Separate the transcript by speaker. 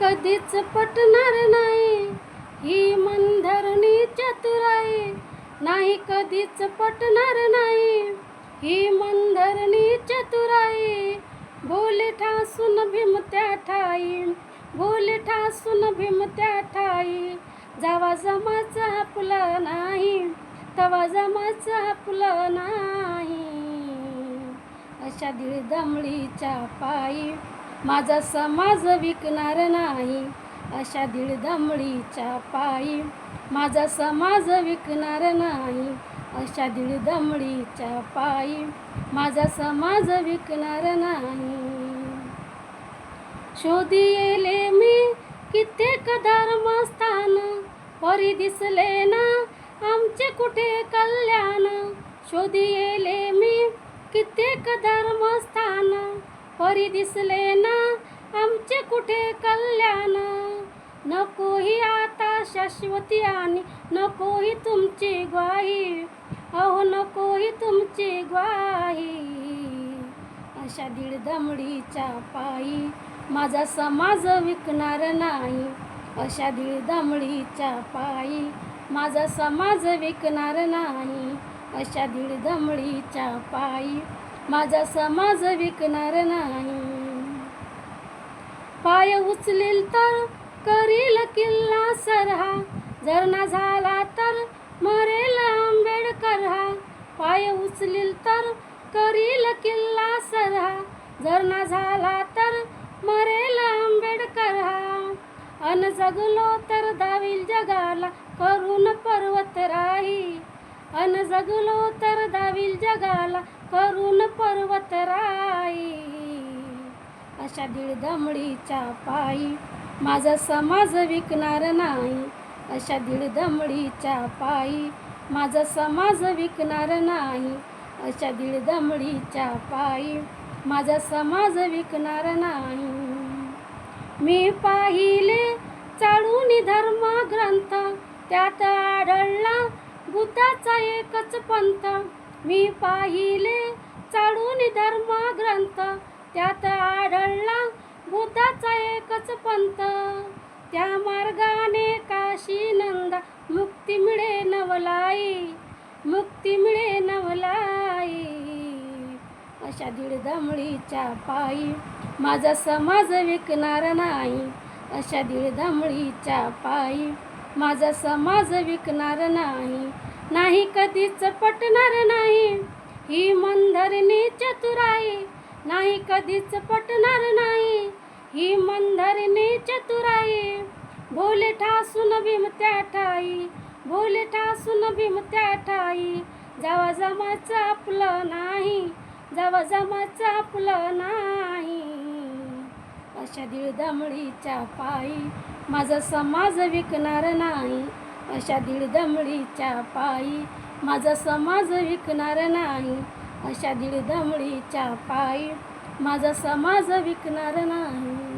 Speaker 1: कधीच पटणार नाही. ही मनधरणी चतुराई नाही कधीच पटणार नाही. ही मनधरणी चतुराई बोले ठासून भीम त्या ठाई बोले ठासून भीम त्या ठाई. जावा जमाचा आपला नाही तवा जमाचा आपला नाही. अशा दीड दमळीच्या पायी माझा समाज विकणार नाही अशा दिडदमळीच्या पायी. माझा समाज विकणार नाही अशा दीड पायी. माझा समाज विकणार नाही. शोधी येले मी कित्येक धर्मस्थान परी दिसले ना आमचे कुठे कल्याण. शोधी येले मी कित्येक धर्मस्थान परी दिसले ना आमचे कुठे कल्याण? नकोही आता शाश्वती आणि नकोही तुमची ग्वाही. अहो नकोही तुमची ग्वाही. अशा दीड दमडीच्या पायी माझा समाज विकणार नाही. अशा दीड दमडीच्या पायी माझा समाज विकणार नाही. अशा दीड दमडीच्या पायी माझा समाज विकणार नाही. पाय उचलील तर करील किल्ला सरहा. जर ना झाला तर मरेल आंबेडकर हा. पाय उचलील तर करील किल्ला सरहा. जर ना झाला तर मरेल आंबेडकर हा. अन जगलो तर दावील जगाला करून पर्वत राही. अन जगलो तर दावील जगाला करून पर्वत राई अशा दीडदमडीच्या पायी माझा समाज विकणार नाही. अशा दीडदमडीच्या पायी माझा समाज विकणार नाही. अशा दीडदमडीच्या पायी माझा समाज विकणार नाही. मी पाहिले चाळून धर्म ग्रंथ त्यात आढळला बुद्धाचा एकच पंथ. मी पाहिले चाळून धर्म ग्रंथ त्यात आढळला बुद्धाचा एकच पंथ. त्या मार्गाने काशी नंदा मुक्ती मिळे नवलाई. मुक्ती मिळे नवलाई. अशा दीड पायी माझा समाज विकणार नाही. अशा दीड पायी माझा समाज विकणार नाही नाही कधीच पटणार नाही. ही मंधरणी चतुराई नाही कधीच पटणार नाही. ही मंधरणी चतुराई भोले ठासून भीम त्या ठाई भोले ठासून भीम त्या ठाई. जावा जमाचं आपलं नाही जावा जमाचं आपलं नाही. अशा दीडदमळीच्या पायी माझा समाज विकणार नाही. अशा दीडदमळीच्या पायी माझा समाज विकणार नाही. अशा दीड पायी माझा समाज विकणार नाही.